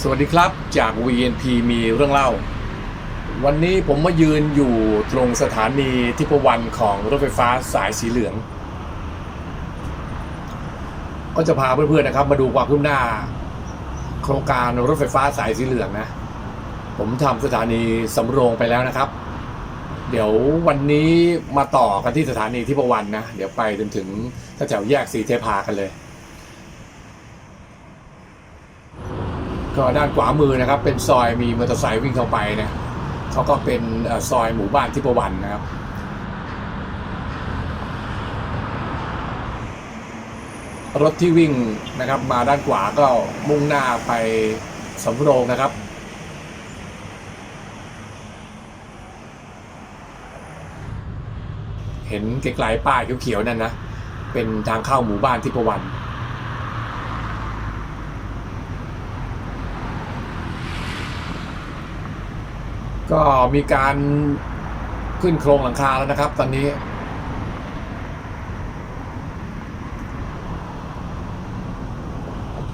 สวัสดีครับจาก VNP มีเรื่องเล่า วันนี้ผมมายืนอยู่ตรงสถานีทิพวรรณของรถไฟฟ้าสายสีเหลือง ก็จะพาเพื่อนๆนะครับ มาดูความคืบหน้า โครงการรถไฟฟ้าสายสีเหลืองนะ ผมทำสถานีสำโรงไปแล้วนะครับ เดี๋ยววันนี้มาต่อกันที่สถานีทิพวรรณนะ เดี๋ยวไปจนถึงแถวแยกสีเทพากันเลย ก็ด้านขวามือนะครับ เป็นซอยมีมอเตอร์ไซค์วิ่งเข้าไปนะเขาก็เป็นซอยหมู่บ้านทิพวรรณนะครับรถที่วิ่งนะครับ มาด้านขวาก็มุ่งหน้าไปสำโรงนะครับ เห็นไกลๆป้ายเขียวๆนั่นนะ เป็นทางเข้าหมู่บ้านทิพวร ก็มีการขึ้นโครงหลังคาแล้วนะครับ ตอนนี้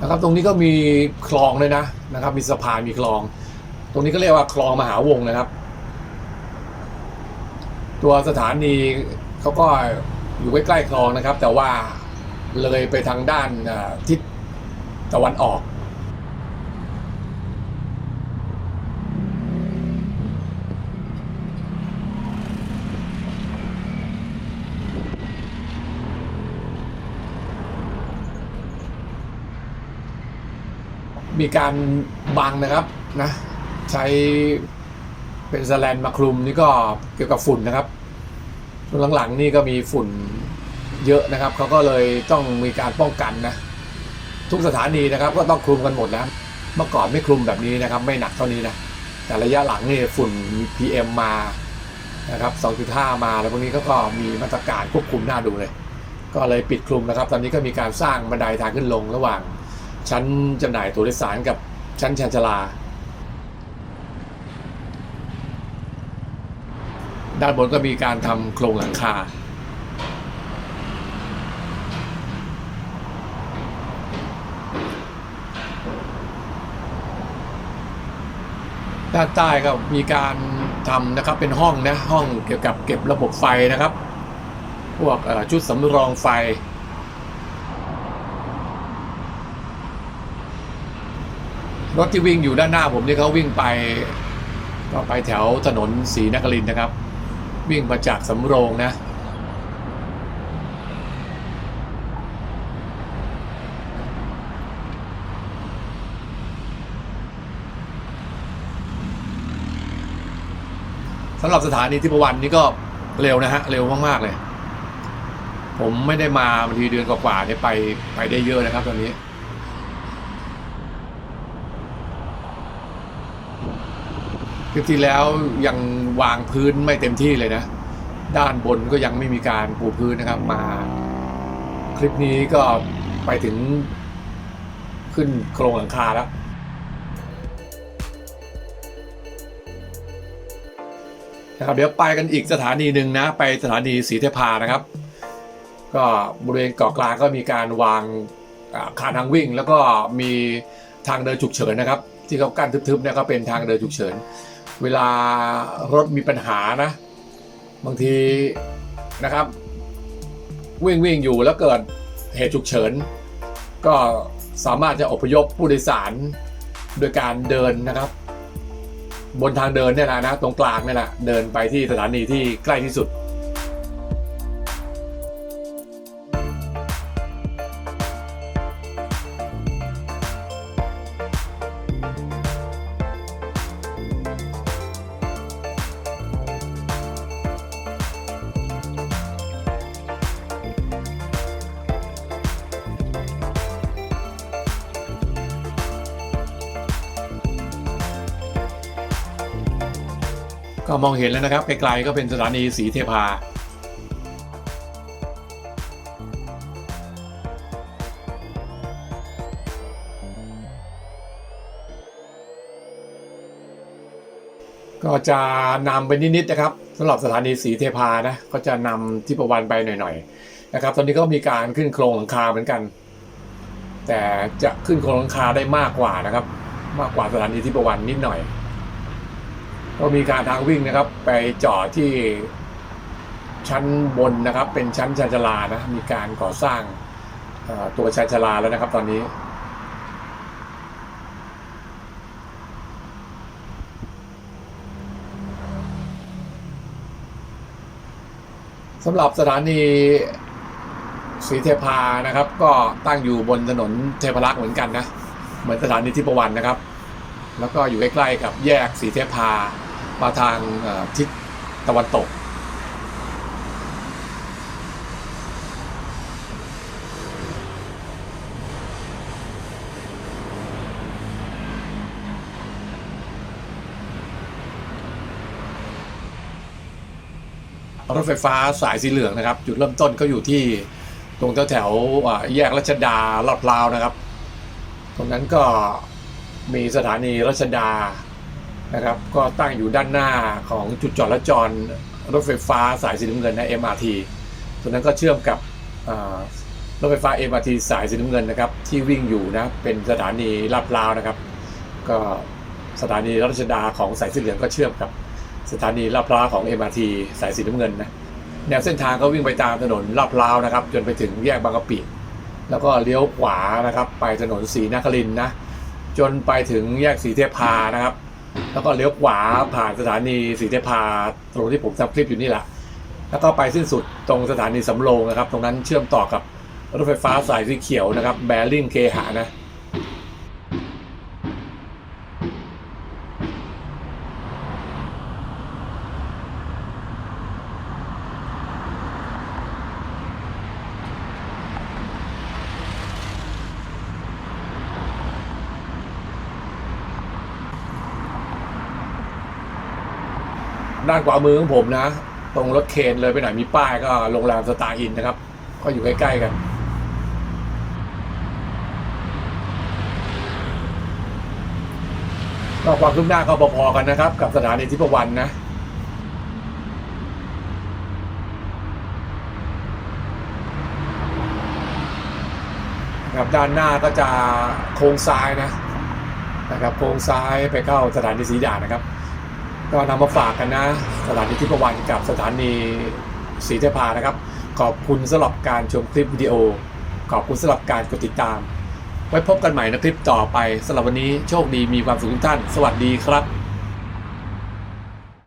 นะครับตรงนี้ก็มีคลองเลยนะนะครับ มีสะพานมีคลอง ตรงนี้ก็เรียกว่าคลองมหาวงนะครับ ตัวสถานีเขาก็อยู่ใกล้ๆคลองนะครับ แต่ว่าเลยไปทางด้านทิศตะวันออก มีการบังนะครับนะใช้เป็นสแลนมาคลุมนี่ก็เกี่ยวกับฝุ่นนะครับช่วงหลังๆนี่ก็มีฝุ่นเยอะนะครับเขาก็เลยต้องมีการป้องกันนะทุกสถานีนะครับ ก็ต้องคลุมกันหมดแล้วเมื่อก่อนไม่คลุมแบบนี้นะครับ ไม่หนักเท่านี้นะแต่ระยะหลังนี่ฝุ่น PM มานะครับ2.5 มาแล้วพวกนี้ก็ก็มีมาตรการควบคุมหน้าดูเลย ก็เลยปิดคลุมนะครับ ตอนนี้ก็มีการสร้างบันไดทางขึ้นลงระหว่าง ชั้นจำหน่ายตัวโดยสารกับชั้นชานชาลา ด้านบนก็มีการทำโครงหลังคา ด้านใต้ก็มีการทำนะครับเป็นห้องนะห้องเกี่ยวกับเก็บระบบไฟนะครับ พวกชุดสำรองไฟ รถที่วิ่งอยู่ด้านหน้าผมนี่เขาวิ่งไปก็ไปแถวถนนศรีนครินนะครับ วิ่งมาจากสำโรงนะ สำหรับสถานีทิพวรรณนี่ก็เร็วนะฮะ เร็วมาก ๆ เลย ผมไม่ได้มาบางทีเดือนกว่าๆเนี่ยไปไปได้เยอะนะครับตอนนี้ คลิปที่แล้วยังวางพื้นไม่เต็มที่เลยนะ ด้านบนก็ยังไม่มีการปูพื้นนะครับ มา คลิปนี้ก็ไปถึงขึ้นโครงหลังคาแล้วนะครับเดี๋ยวไปกันอีกสถานีหนึ่งนะ ไปสถานีศรีเทพานะครับ ก็บริเวณเกาะกลางก็มีการวางอ่าคานทางวิ่ง แล้วก็มีทางเดินฉุกเฉินนะครับ ที่เขากั้นทึบๆเนี่ยก็เป็นทางเดินฉุกเฉิน เวลารถมีปัญหานะ บางทีนะครับ วิ่งวิ่งอยู่แล้วเกิดเหตุฉุกเฉิน ก็สามารถจะอพยพผู้โดยสารโดยการเดินนะครับ บนทางเดินเนี่ยแหละนะตรงกลางเนี่ยแหละเดินไปที่สถานีที่ใกล้ที่สุด ก็มองเห็นแล้วนะครับไกลๆก็เป็นสถานีสีเทพาก็จะนำไปนิดๆนะครับสำหรับสถานีสีเทพานะก็จะนำที่ประวันไปหน่อยๆนะครับ ตอนนี้ก็มีการขึ้นโครงหลังคาเหมือนกัน แต่จะขึ้นโครงหลังคาได้มากกว่านะครับ มากกว่าสถานีที่ประวันนิดหน่อย ก็มีการทางวิ่งนะครับ ไปจอดที่ชั้นบนนะครับ เป็นชั้นชานชาลานะ มีการก่อสร้างตัวชานชาลาแล้วนะครับ ตอนนี้ สำหรับสถานีศรีเทพานะครับ ก็ตั้งอยู่บนถนนเทพรักษ์เหมือนกันนะ เหมือนสถานีทิพวรรณนะครับ แล้วก็อยู่ใกล้ๆกับแยกศรีเทพามาทางทิศตะวันตก รถไฟฟ้าสายสีเหลืองนะครับ จุดเริ่มต้นก็อยู่ที่ตรงแถวแถวแยกรัชดาลาดพร้าวนะครับ ตรงนั้นก็ มีสถานีรัชดานะครับ ก็ตั้งอยู่ด้านหน้าของจุดจอดและจรรถไฟฟ้าสายสีน้ำเงินนะ MRT ตรงนั้นก็เชื่อมกับรถไฟฟ้า MRT สายสีน้ำเงินนะครับ ที่วิ่งอยู่นะเป็นสถานีลาดพร้าวนะครับ ก็สถานีรัชดาของสายสีเหลืองก็เชื่อมกับสถานีลาดพร้าวของ MRT สายสีน้ำเงินนะแนวเส้นทางก็วิ่งไปตามถนนลาดพร้าวนะครับ จนไปถึงแยกบางกะปิแล้วก็เลี้ยวขวานะครับ ไปถนนศรีนครินทร์นะ จนไปถึงแยกสีเทพานะครับ แล้วก็เลี้ยวขวาผ่านสถานีสีเทพาตรงที่ผมทำคลิปอยู่นี่แหละแล้วก็ไปสิ้นสุดตรงสถานีสำโรงนะครับ ตรงนั้นเชื่อมต่อกับรถไฟฟ้าสายสีเขียวนะครับแบริ่งเคหานะ ด้านขวามือของผมนะ ตรงรถเคนเลยไปไหนมีป้ายก็โรงแรมสตาร์อินนะครับ ก็อยู่ใกล้ๆกันก็ความคืบหน้าก็พอๆกันนะครับ กับสถานีทิพวรรณนะครับด้านหน้าก็จะโค้งซ้ายนะนะครับโค้งซ้ายไปเข้าสถานีสีดานะครับ ก็นำมาฝากกันนะ สถานีทิพวรรณกับสถานีศรีเทพานะครับ ขอบคุณสำหรับการชมคลิปวิดีโอ ขอบคุณสำหรับการกดติดตาม ไว้พบกันใหม่ในคลิปต่อไปสำหรับวันนี้โชคดีมีความสุขทุกท่าน สวัสดีครับ